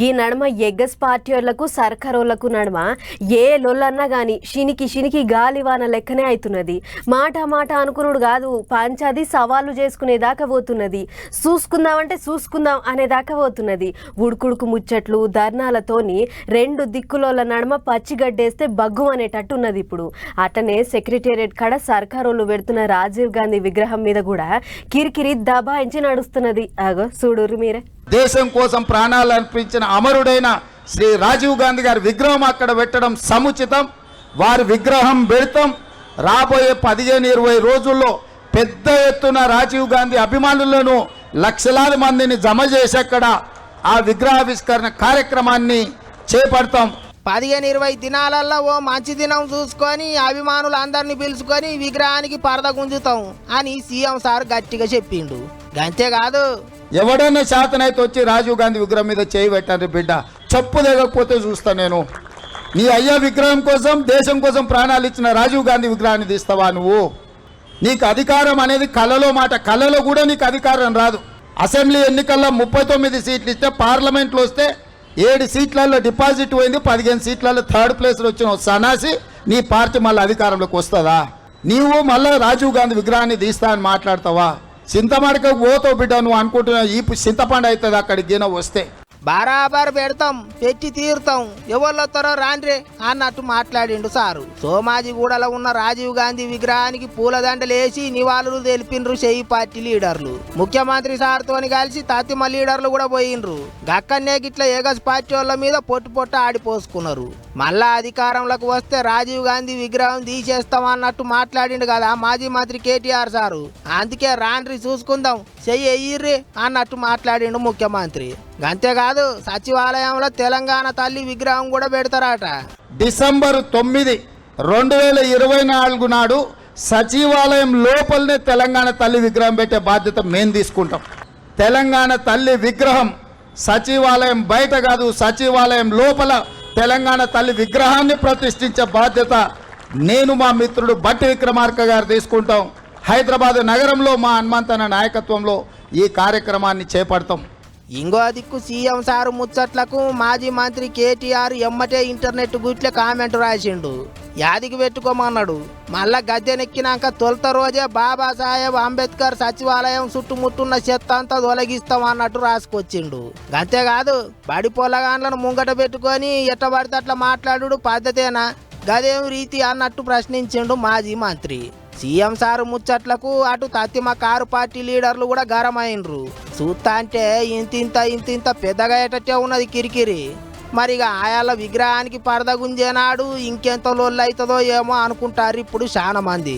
గీ నడుమ ఎగ్గస్ పార్టీలకు సర్కారోళ్ళకు నడుమ ఏ లొల్లన్నా గాని షినికి షినికి గాలివాన లెక్కనే అవుతున్నది మాట మాట అనుకునుడు కాదు పంచాది సవాళ్ళు చేసుకునేదాకా పోతున్నది. చూసుకుందామంటే చూసుకుందాం అనేదాకా పోతున్నది. ఉడుకుడుకు ముచ్చట్లు ధర్నాలతోని రెండు దిక్కులోల నడుమ పచ్చిగడ్డేస్తే బగ్గు అనేటట్టున్నది ఇప్పుడు. అటనే సెక్రటేరియట్ కాడ సర్కారోళ్ళు పెడుతున్న రాజీవ్ గాంధీ విగ్రహం మీద కూడా కిరికిరి దబాయించి నడుస్తున్నది. అగో చూడురు మీరే. దేశం కోసం ప్రాణాలు అర్పించిన అమరుడైన శ్రీ రాజీవ్ గాంధీ గారి విగ్రహం అక్కడ పెట్టడం సముచితం. వారి విగ్రహం పెడతాం. రాబోయే పదిహేను ఇరవై రోజుల్లో పెద్ద ఎత్తున రాజీవ్ గాంధీ అభిమానులను లక్షలాది మందిని జమ చేసి అక్కడ ఆ విగ్రహావిష్కరణ కార్యక్రమాన్ని చేపడతాం. పదిహేను ఇరవై దినాలల్లో ఓ మంచి దినం చూసుకొని అభిమానులు అందరిని పిలుచుకొని విగ్రహానికి పరద గుంజుతాం అని సీఎం సార్ గట్టిగా చెప్పిండు. అంతేకాదు ఎవడన్నా శాతనైతే వచ్చి రాజీవ్ గాంధీ విగ్రహం మీద చేయి పెట్టండి బిడ్డ. చెప్పు లేకపోతే చూస్తా నేను. నీ అయ్యా విగ్రహం కోసం దేశం కోసం ప్రాణాలు ఇచ్చిన రాజీవ్ గాంధీ విగ్రహాన్ని తీస్తావా నువ్వు? నీకు అధికారం అనేది కళలో మాట. కళలో కూడా నీకు అధికారం రాదు. అసెంబ్లీ ఎన్నికల్లో ముప్పై తొమ్మిది సీట్లు ఇస్తే పార్లమెంట్లో వస్తే ఏడు సీట్లలో డిపాజిట్ పోయింది పదిహేను సీట్లలో థర్డ్ ప్లేస్లో వచ్చిన సనాసి నీ పార్టీ మళ్ళీ అధికారంలోకి వస్తుందా? నీవు మళ్ళీ రాజీవ్ గాంధీ విగ్రహాన్ని తీస్తా అని మాట్లాడతావా? చింతమడక పోతావు బిడ్డ నువ్వు అనుకుంటున్నావు ఈ చింతపండు అవుతుంది అక్కడికి గిన వస్తే. బరాబర్ పెడతాం పెట్టి తీరుతాం. ఎవరు రాండ్రే అన్నట్టు మాట్లాడిండు సారు. సోమాజిగూడలో ఉన్న రాజీవ్ గాంధీ విగ్రహానికి పూలదండలు వేసి నివాళులు తెలిపిండ్రు చెయ్యి పార్టీ లీడర్లు. ముఖ్యమంత్రి సార్తోని కలిసి తత్తిమ లీడర్లు కూడా పోయిండ్రు. గక్కన్నే గిట్ల ఏగస్ పార్టీ వాళ్ళ మీద పొట్టు పొట్ట ఆడిపోసుకున్నారు. మళ్ళా అధికారంలోకి వస్తే రాజీవ్ గాంధీ విగ్రహం తీసేస్తాం అన్నట్టు మాట్లాడిండు కదా మాజీ మంత్రి కేటీఆర్ సారు. అందుకే రాండ్రి చూసుకుందాం చెయ్యి ఎయ్యిర్రి అన్నట్టు మాట్లాడిండు ముఖ్యమంత్రి. అంతేకాదు సచివాలయంలో తెలంగాణ తల్లి విగ్రహం కూడా పెడతారట. డిసెంబర్ తొమ్మిది రెండు వేల ఇరవై నాలుగు నాడు సచివాలయం లోపలనే తెలంగాణ తల్లి విగ్రహం పెట్టే బాధ్యత మేము తీసుకుంటాం. తెలంగాణ తల్లి విగ్రహం సచివాలయం బయట కాదు సచివాలయం లోపల తెలంగాణ తల్లి విగ్రహాన్ని ప్రతిష్ఠించే బాధ్యత నేను మా మిత్రుడు బట్టి విక్రమార్క గారు తీసుకుంటాం. హైదరాబాద్ నగరంలో మా హనుమంతన నాయకత్వంలో ఈ కార్యక్రమాన్ని చేపడతాం. ఇంకో దిక్కు సీఎం సారు ముచ్చట్లకు మాజీ మంత్రి కేటీఆర్ ఎమ్మటే ఇంటర్నెట్ గుట్లే కామెంట్ రాసిండు. యాదికి పెట్టుకోమన్నాడు. మళ్ళా గద్దెనెక్కినాక తొలత రోజే బాబాసాహెబ్ అంబేద్కర్ సచివాలయం చుట్టుముట్టున్న చెత్త అంతా తొలగిస్తాం అన్నట్టు రాసుకొచ్చిండు. అంతేకాదు బడి పొలగాన్లను ముంగట పెట్టుకొని ఎట్ట పడితే అట్లా మాట్లాడు పద్ధతేనా? గదేం రీతి అన్నట్టు ప్రశ్నించిండు మాజీ మంత్రి. సీఎం సారు ముచ్చట్లకు అటు తత్తిమ కారు పార్టీ లీడర్లు కూడా గరమైనరు చూస్తా అంటే ఇంతింత ఇంతింత పెద్దగా ఏటట్టే ఉన్నది కిరికిరి. మరి ఇక ఆయాల విగ్రహానికి పరద గుంజేనాడు ఇంకెంత లొల్లు అవుతుందో ఏమో అనుకుంటారు ఇప్పుడు చాలా మంది